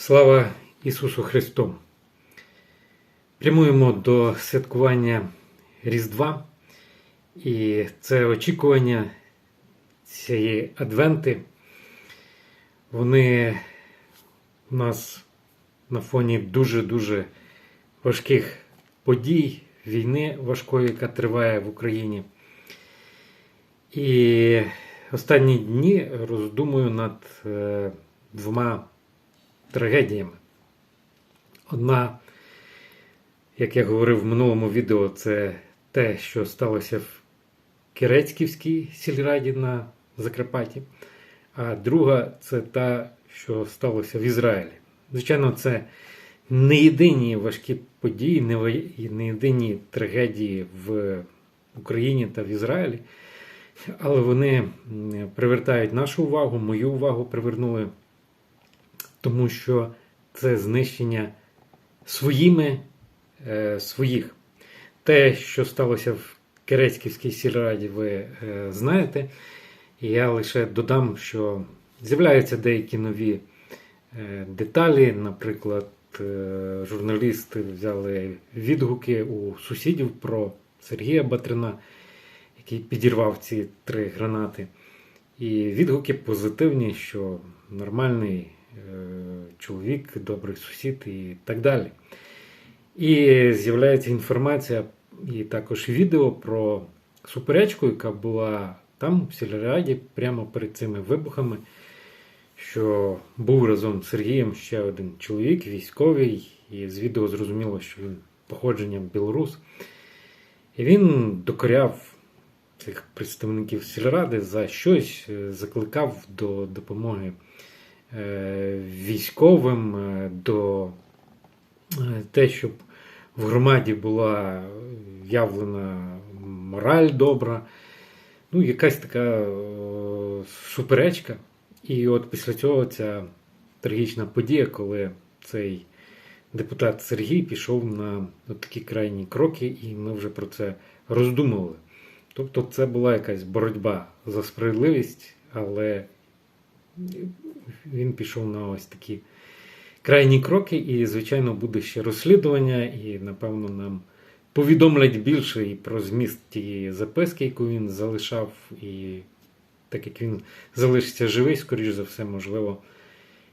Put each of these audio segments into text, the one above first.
Слава Ісусу Христу! Прямуємо до святкування Різдва, і це очікування цієї адвенти. Вони у нас на фоні дуже-дуже важких подій, війни важкої, яка триває в Україні. І останні дні роздумую над е, двома трагедіями. Одна, як я говорив в минулому відео, це те, що сталося в Кірецьківській сільраді на Закарпатті, а друга це та, що сталося в Ізраїлі. Звичайно, це не єдині важкі події, не єдині трагедії в Україні та в Ізраїлі, але вони привертають нашу увагу, мою увагу привернули тому що це знищення своїми е, своїх. Те, що сталося в Керецьківській сільраді, ви е, знаєте. І я лише додам, що з'являються деякі нові е, деталі. Наприклад, е, журналісти взяли відгуки у сусідів про Сергія Батрина, який підірвав ці три гранати. І відгуки позитивні, що нормальний чоловік, добрий сусід і так далі. І з'являється інформація і також відео про суперечку, яка була там, в сільраді, прямо перед цими вибухами, що був разом з Сергієм ще один чоловік, військовий, і з відео зрозуміло, що він походженням білорус. І він докоряв цих представників сільради за щось, е, закликав до допомоги е, військовим, е, до е, те, щоб в громаді була явлена мораль добра. Ну, якась така е, суперечка. І от після цього ця трагічна подія, коли цей депутат Сергій пішов на такі крайні кроки, і ми вже про це роздумували. Тобто це була якась боротьба за справедливість, але він пішов на ось такі крайні кроки, і, звичайно, буде ще розслідування, і, напевно, нам повідомлять більше і про зміст тієї записки, яку він залишав, і так як він залишиться живий, скоріш за все, можливо,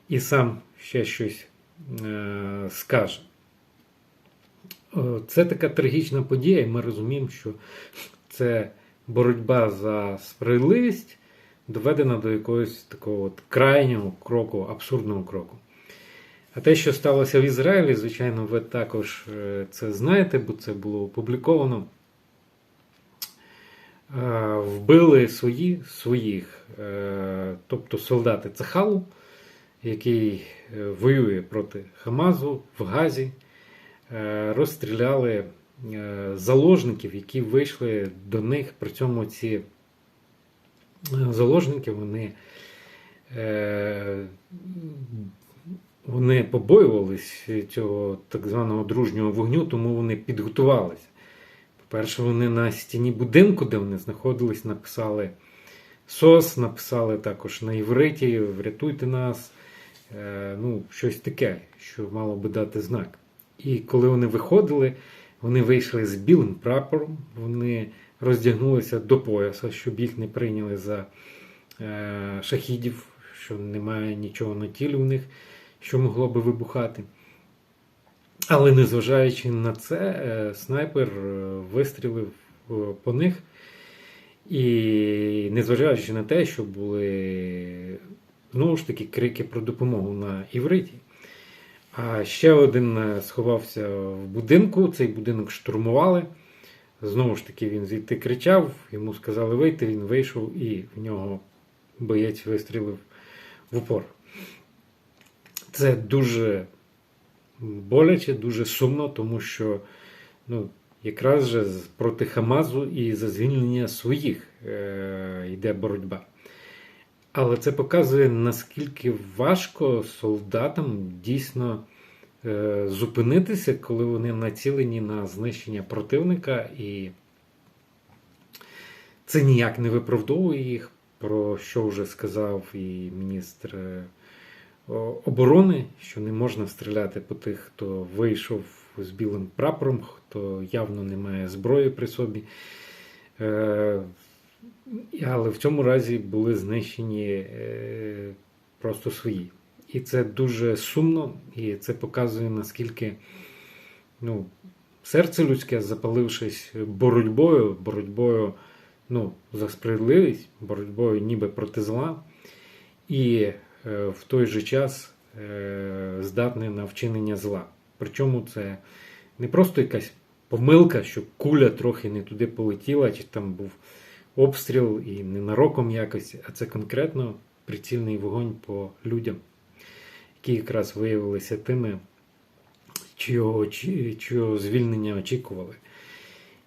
і сам ще щось е- скаже. Це така трагічна подія, і ми розуміємо, що це боротьба за справедливість доведена до якогось такого от крайнього кроку, абсурдного кроку. А те, що сталося в Ізраїлі, звичайно, ви також е, це знаєте, бо це було опубліковано. Е, Вбили свої своїх, е, тобто солдати Цахалу, який воює проти Хамазу в Газі, розстріляли заложників, які вийшли до них. При цьому ці заложники вони, е, вони побоювались цього так званого дружнього вогню, тому вони підготувалися. По-перше, вони на стіні будинку, де вони знаходились, написали СОС, написали також на івриті Врятуйте нас. Е, ну, щось таке, що мало би дати знак. І коли вони виходили, вони вийшли з білим прапором, вони роздягнулися до пояса, щоб їх не прийняли за е, шахідів, що немає нічого на тілі у них, що могло би вибухати. Але незважаючи на це, е, снайпер е, вистрілив по них. І незважаючи на те, що були знову ж таки крики про допомогу на івриті. А ще один сховався в будинку, цей будинок штурмували. Знову ж таки, він звідти кричав, йому сказали вийти, він вийшов і в нього боєць вистрілив в упор. Це дуже боляче, дуже сумно, тому що ну, якраз же проти Хамазу і за звільнення своїх е, йде боротьба. Але це показує, наскільки важко солдатам дійсно зупинитися, коли вони націлені на знищення противника, і це ніяк не виправдовує їх, про що вже сказав і міністр е, оборони, що не можна стріляти по тих, хто вийшов з білим прапором, хто явно не має зброї при собі. Е, але в цьому разі були знищені е, просто свої. І це дуже сумно, і це показує, наскільки ну, серце людське, запалившись боротьбою, боротьбою ну, за справедливість, боротьбою ніби проти зла, і е, в той же час е, здатне на вчинення зла. Причому це не просто якась помилка, що куля трохи не туди полетіла, чи там був обстріл і ненароком якось, а це конкретно прицільний вогонь по людям, які якраз виявилися тими, чого, чого звільнення очікували.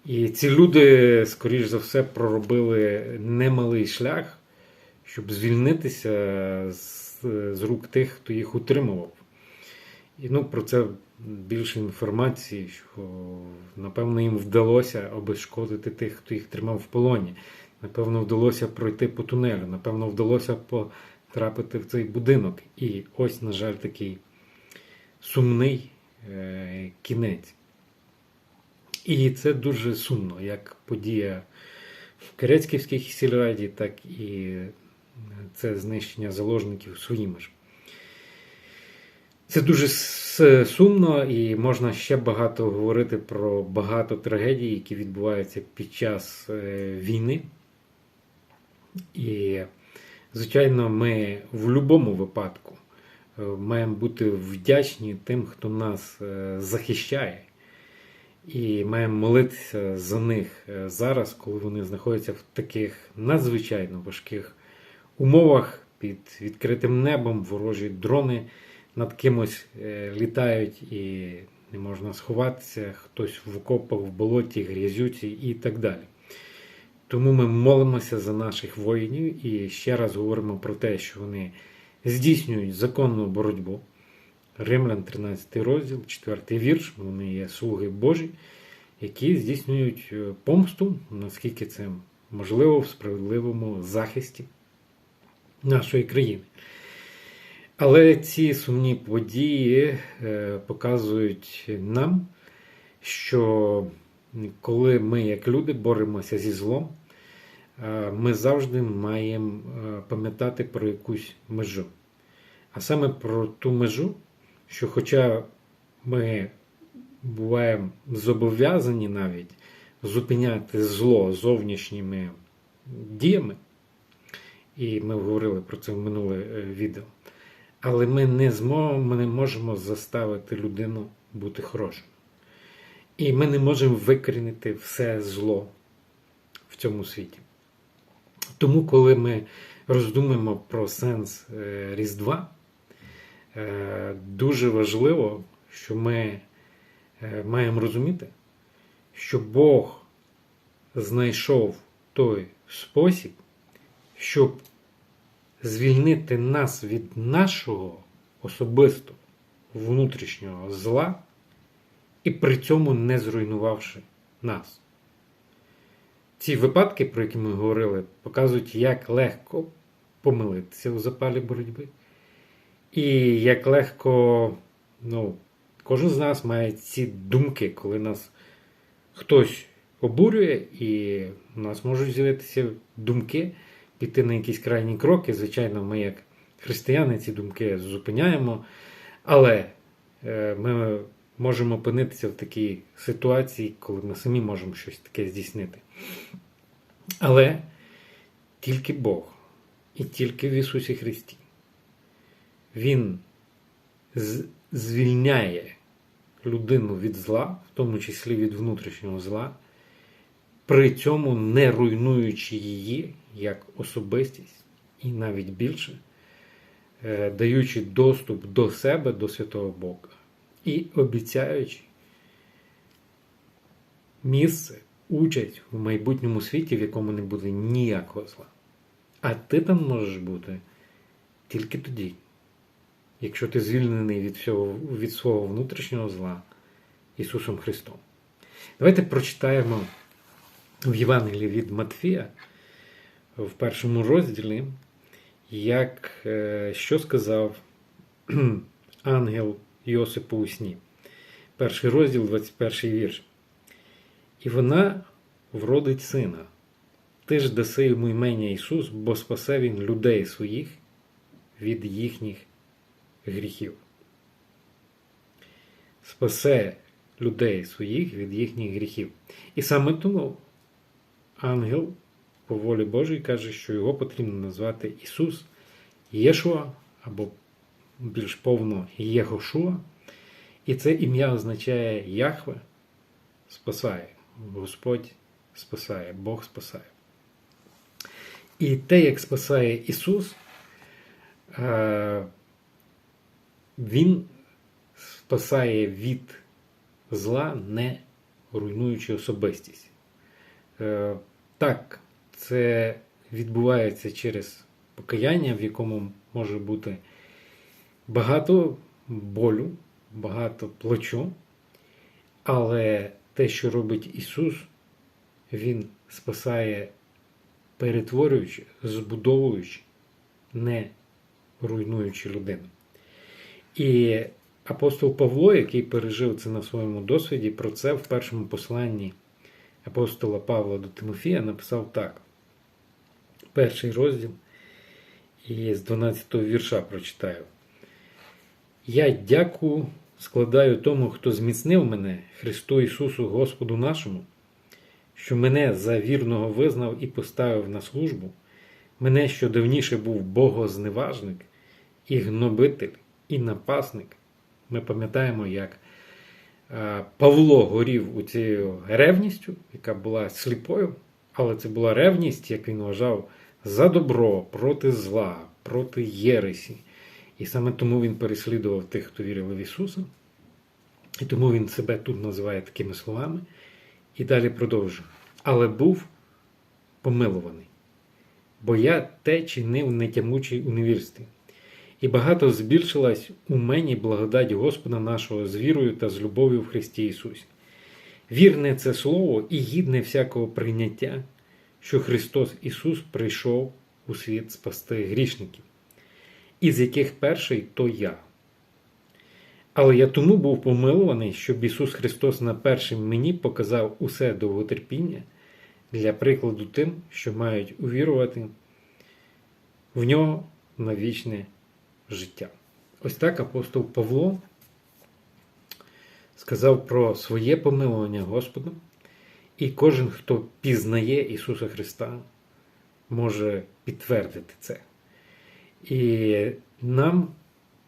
І ці люди, скоріш за все, проробили немалий шлях, щоб звільнитися з, з рук тих, хто їх утримував. І ну, про це більше інформації, що напевно їм вдалося обезшкодити тих, хто їх тримав в полоні. Напевно, вдалося пройти по тунелю, напевно, вдалося потрапити в цей будинок. І ось, на жаль, такий сумний е, кінець. І це дуже сумно, як подія в Керецьківській сільраді, так і це знищення заложників своїми ж. Це дуже сумно, і можна ще багато говорити про багато трагедій, які відбуваються під час е, війни. І, звичайно, ми в будь-якому випадку е, маємо бути вдячні тим, хто нас е, захищає. І маємо молитися за них зараз, коли вони знаходяться в таких надзвичайно важких умовах під відкритим небом, ворожі дрони над кимось е, літають і не можна сховатися, хтось в окопах, в болоті, грязюці і так далі. Тому ми молимося за наших воїнів і ще раз говоримо про те, що вони здійснюють законну боротьбу. Римлян, 13 розділ, 4 вірш, вони є слуги Божі, які здійснюють е, помсту, наскільки це можливо в справедливому захисті нашої країни. Але ці сумні події е, показують нам, що коли ми, як люди, боремося зі злом, ми завжди маємо е, пам'ятати про якусь межу. А саме про ту межу, що, хоча ми буваємо зобов'язані навіть зупиняти зло зовнішніми діями, і ми говорили про це в минуле відео. Але ми не зможемо, ми не можемо заставити людину бути хорошою. І ми не можемо викорінити все зло в цьому світі. Тому, коли ми роздумуємо про сенс е, Різдва, е, дуже важливо, що ми е, маємо розуміти, що Бог знайшов той спосіб, щоб звільнити нас від нашого особистого внутрішнього зла і при цьому не зруйнувавши нас. Ці випадки, про які ми говорили, показують, як легко помилитися у запалі боротьби. І як легко, ну, кожен з нас має ці думки, коли нас хтось обурює, і у нас можуть з'явитися думки піти на якісь крайні кроки. Звичайно, ми, як християни, ці думки зупиняємо, але е, ми можемо опинитися в такій ситуації, коли ми самі можемо щось таке здійснити. Але тільки Бог і тільки в Ісусі Христі. Він звільняє людину від зла, в тому числі від внутрішнього зла, при цьому не руйнуючи її як особистість, і навіть більше, е, даючи доступ до себе, до Святого Бога, і обіцяючи місце, участь в майбутньому світі, в якому не буде ніякого зла. А ти там можеш бути тільки тоді, якщо ти звільнений від, всього, від свого внутрішнього зла Ісусом Христом. Давайте прочитаємо в Євангелії від Матфія в першому розділі, як, е, що сказав ангел Йосипу у сні. Перший розділ, 21 вірш. І вона вродить сина. Ти ж даси йому імення Ісус, бо спасе Він людей своїх від їхніх гріхів. Спасе людей своїх від їхніх гріхів. І саме тому ангел по волі Божій каже, що його потрібно назвати Ісус Єшуа або більш повно Єгошуа. І це ім'я означає Яхве спасає. Господь спасає, Бог спасає. І те, як спасає Ісус, е, Він спасає від зла, не руйнуючи особистість. Е, Так, це відбувається через покаяння, в якому може бути багато болю, багато плачу, але те, що робить Ісус, Він спасає, перетворюючи, збудовуючи, не руйнуючи людину. І апостол Павло, який пережив це на своєму досвіді, про це в першому посланні апостола Павла до Тимофія написав так. Перший розділ і з 12 вірша прочитаю. Я дякую складаю тому, хто зміцнив мене, Христу Ісусу Господу нашому, що мене за вірного визнав і поставив на службу, мене, що давніше був богозневажник, і гнобитель, і напасник. Ми пам'ятаємо, як Павло горів у цією ревністю, яка була сліпою, але це була ревність, як він вважав, за добро, проти зла, проти Єресі. І саме тому він переслідував тих, хто вірив в Ісуса. І тому він себе тут називає такими словами. І далі продовжує. Але був помилуваний. Бо я те чинив нетямучий у невірстві. І багато збільшилась у мені благодать Господа нашого з вірою та з любов'ю в Христі Ісусі. Вірне це слово і гідне всякого прийняття, що Христос Ісус прийшов у світ спасти грішників, із яких перший то я. Але я тому був помилуваний, щоб Ісус Христос на першим мені показав усе довготерпіння для прикладу тим, що мають увірувати в нього на вічне життя. Ось так апостол Павло сказав про своє помилування Господом, і кожен, хто пізнає Ісуса Христа, може підтвердити це. І нам,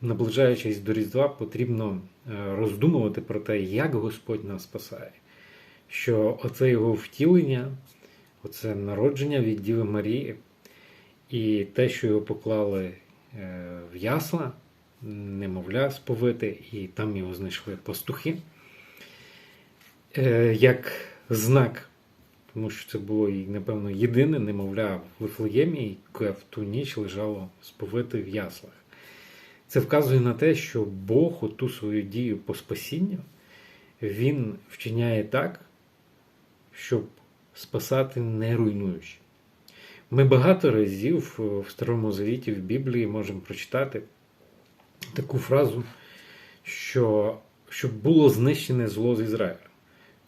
наближаючись до Різдва, потрібно е, роздумувати про те, як Господь нас спасає, що оце його втілення, оце народження від Діви Марії, і те, що його поклали е, в ясла, немовля сповити, і там його знайшли пастухи, е, як знак тому що це було, напевно, єдине немовля в Вифлеємі, яке в ту ніч лежало сповите в яслах. Це вказує на те, що Бог оту свою дію по спасінню Він вчиняє так, щоб спасати не руйнуючи. Ми багато разів в Старому Завіті в Біблії можемо прочитати таку фразу, що щоб було знищене зло з Ізраїля.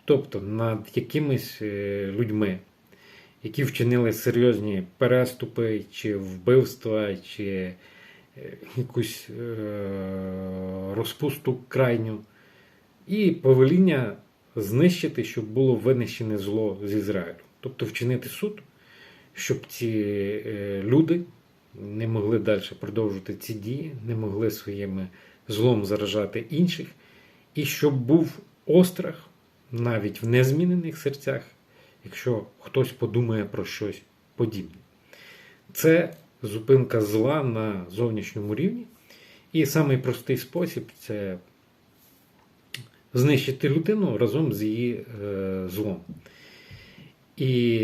Тобто над якимись е, людьми, які вчинили серйозні переступи, чи вбивства, чи е, якусь е, розпусту крайню, і повеління знищити, щоб було винищене зло з Ізраїлю. Тобто вчинити суд, щоб ці люди не могли далі продовжувати ці дії, не могли своїм злом заражати інших, і щоб був острах навіть в незмінених серцях, якщо хтось подумає про щось подібне. Це зупинка зла на зовнішньому рівні. І самий простий спосіб це знищити людину разом з її е, злом. І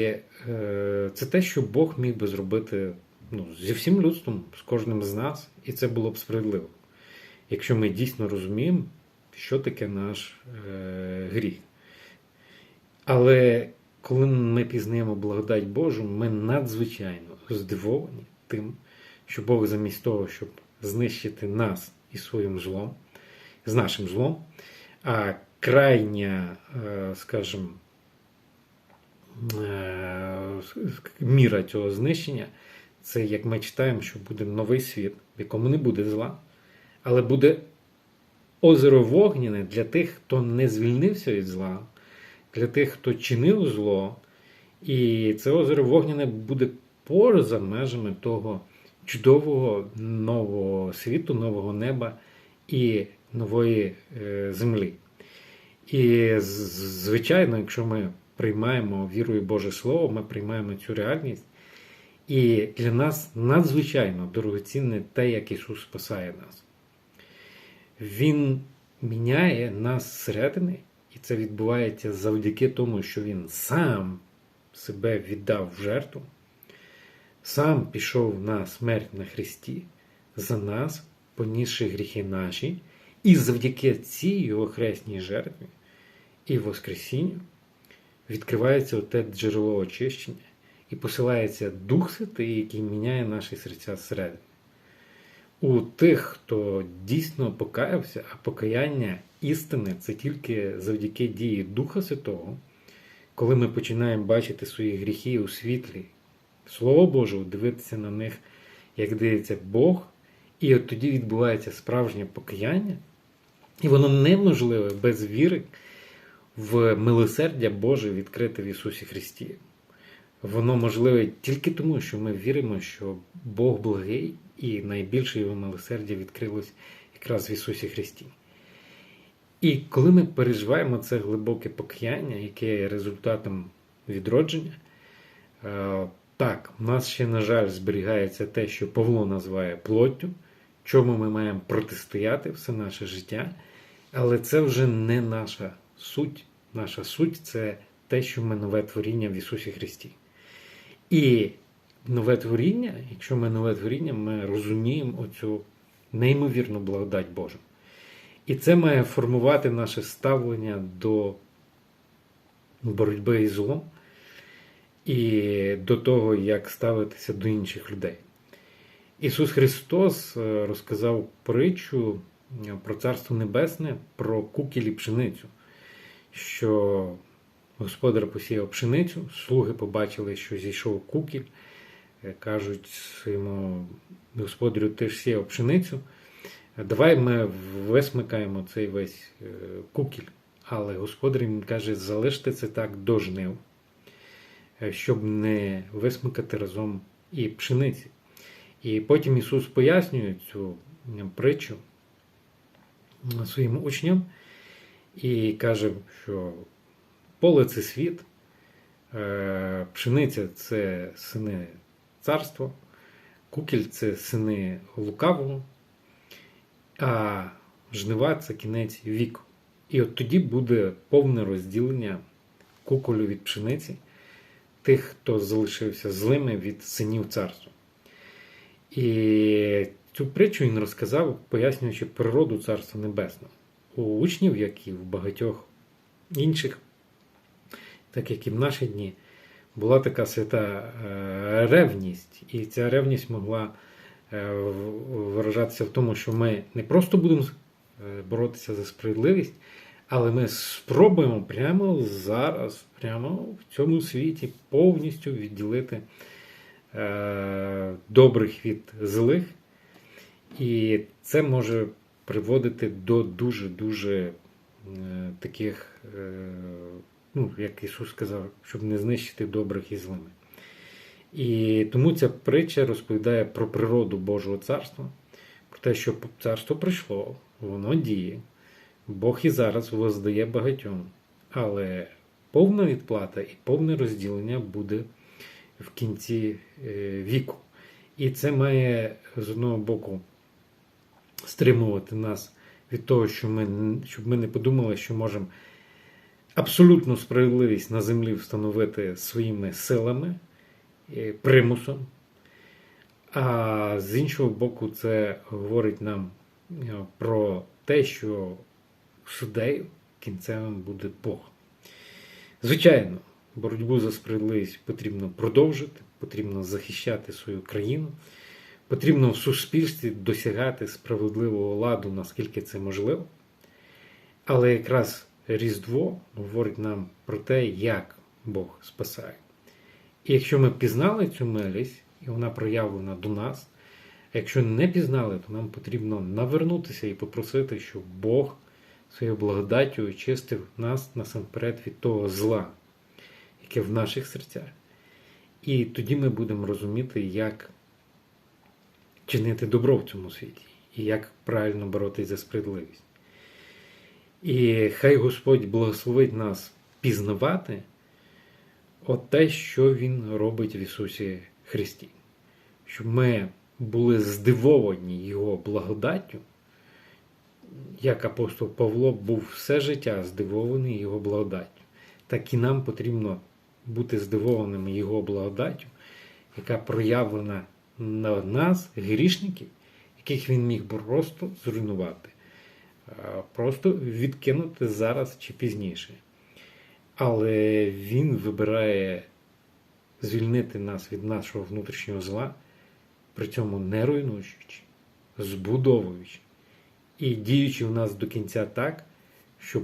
е, це те, що Бог міг би зробити ну, зі всім людством, з кожним з нас, і це було б справедливо. Якщо ми дійсно розуміємо, що таке наш е, гріх. Але коли ми пізнаємо благодать Божу, ми надзвичайно здивовані тим, що Бог замість того, щоб знищити нас і своїм злом, з нашим злом. А крайня, е, скажімо, е, міра цього знищення це як ми читаємо, що буде новий світ, в якому не буде зла, але буде озеро вогняне для тих, хто не звільнився від зла, для тих, хто чинив зло. І це озеро вогняне буде поза межами того чудового нового світу, нового неба і нової е, землі. І звичайно, якщо ми приймаємо вірою Боже Слово, ми приймаємо цю реальність. І для нас надзвичайно дорогоцінне те, як Ісус спасає нас. Він міняє нас зсередини, і це відбувається завдяки тому, що Він сам себе віддав в жертву, сам пішов на смерть на Христі за нас, понісши гріхи наші, і завдяки цій його хресній жертві і Воскресінню відкривається оте джерело очищення і посилається Дух Святий, який міняє наші серця зсередини. У тих, хто дійсно покаявся, а покаяння істини це тільки завдяки дії Духа Святого, коли ми починаємо бачити свої гріхи у світлі, Слово Боже, дивитися на них, як дивиться Бог, і от тоді відбувається справжнє покаяння, і воно неможливе без віри в милосердя Боже відкрите в Ісусі Христі. Воно можливе тільки тому, що ми віримо, що Бог благий і найбільше його милосердя відкрилось якраз в Ісусі Христі. І коли ми переживаємо це глибоке покаяння, яке є результатом відродження, е, так, в нас ще, на жаль, зберігається те, що Павло називає плоттю, чому ми маємо протистояти все наше життя, але це вже не наша суть. Наша суть це те, що ми нове творіння в Ісусі Христі. І нове творіння, якщо ми нове творіння, ми розуміємо оцю неймовірну благодать Божу. І це має формувати наше ставлення до боротьби із злом і до того, як ставитися до інших людей. Ісус Христос е, розказав притчу е, про Царство Небесне, про кукіль і пшеницю, що господар посіяв пшеницю, слуги побачили, що зійшов кукіль, е, кажуть своєму господарю, ти ж сіяв пшеницю. Давай ми висмикаємо цей весь кукіль. Але господар їм каже, залиште це так до жнив. Е, щоб не висмикати разом і пшениці. І потім Ісус пояснює цю притчу своїм учням і каже, що поле це світ, е, пшениця це сини царства, кукіль це сини лукавого, а жнива це кінець віку. І от тоді буде повне розділення куколю від пшениці тих, хто залишився злими від синів царства. І цю притчу він розказав, пояснюючи природу Царства Небесного. У учнів, як і в багатьох інших, так як і в наші дні, була така свята е, ревність. І ця ревність могла виражатися в тому, що ми не просто будемо е, боротися за справедливість, але ми спробуємо прямо зараз, прямо в цьому світі повністю відділити е, добрих від злих. І це може приводити до дуже-дуже е, таких, е, ну, як Ісус сказав, щоб не знищити добрих і злими. І тому ця притча розповідає про природу Божого царства, про те, що царство прийшло, воно діє. Бог і зараз воздає багатьом, але повна відплата і повне розділення буде в кінці е, віку. І це має з одного боку стримувати нас від того, що ми, щоб ми не подумали, що можемо абсолютну справедливість на землі встановити своїми силами, примусом. А з іншого боку, це говорить нам е, про те, що суддею кінцевим буде Бог. Звичайно, боротьбу за справедливість потрібно продовжити, потрібно захищати свою країну, Потрібно в суспільстві досягати справедливого ладу, наскільки це можливо. Але якраз Різдво говорить нам про те, як Бог спасає. І якщо ми пізнали цю милість, і вона проявлена до нас, а якщо не пізнали, то нам потрібно навернутися і попросити, щоб Бог своєю благодаттю очистив нас насамперед від того зла, яке в наших серцях. І тоді ми будемо розуміти, як чинити добро в цьому світі, і як правильно боротися за справедливість. І хай Господь благословить нас пізнавати от те, що Він робить в Ісусі Христі. Щоб ми були здивовані Його благодаттю, як апостол Павло був все життя здивований Його благодаттю. Так і нам потрібно бути здивованими Його благодаттю, яка проявлена на нас, грішників, яких він міг просто зруйнувати, просто відкинути зараз чи пізніше. Але він вибирає звільнити нас від нашого внутрішнього зла, при цьому не руйнуючи, збудовуючи і діючи в нас до кінця так, щоб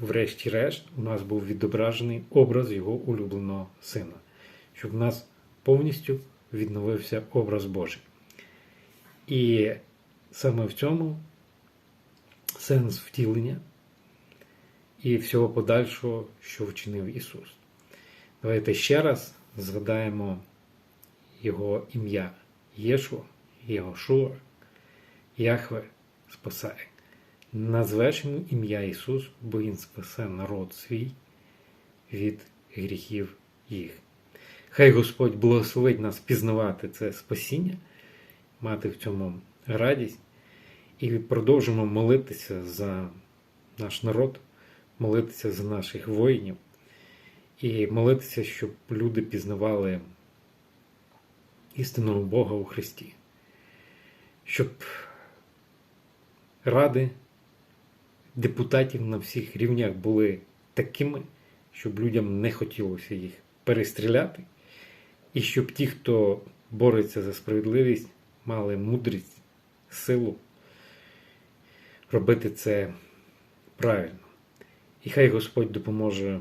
врешті-решт, у нас був відображений образ його улюбленого сина, щоб в нас повністю відновився образ Божий. І саме в цьому сенс втілення і всього подальшого, що вчинив Ісус. Давайте ще раз згадаємо Його ім'я Єшуа, Його Шуа, Яхве спасає. Назвеш йому ім'я Ісус, бо Він спасе народ свій від гріхів їх. Хай Господь благословить нас пізнавати це спасіння, мати в цьому радість і продовжимо молитися за наш народ, молитися за наших воїнів і молитися, щоб люди пізнавали істинного Бога у Христі, щоб ради депутатів на всіх рівнях були такими, щоб людям не хотілося їх перестріляти, і щоб ті, хто бореться за справедливість, мали мудрість, силу робити це правильно. І хай Господь допоможе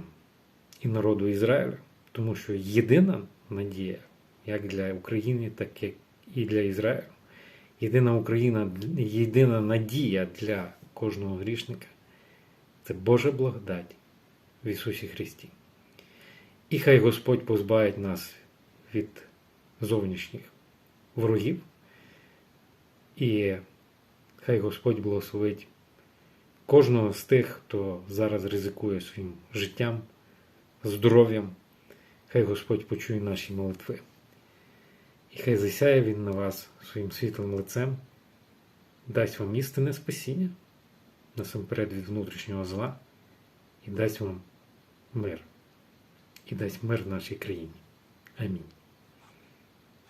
і народу Ізраїля, тому що єдина надія, як для України, так і для Ізраїлю, єдина Україна, єдина надія для кожного грішника це Божа благодать в Ісусі Христі. І хай Господь позбавить нас від зовнішніх ворогів, і хай Господь благословить кожного з тих, хто зараз ризикує своїм життям, здоров'ям. Хай Господь почує наші молитви. І хай засяє Він на вас своїм світлим лицем, дасть вам істинне спасіння, насамперед від внутрішнього зла, і дасть вам мир, і дасть мир в нашій країні. Амінь.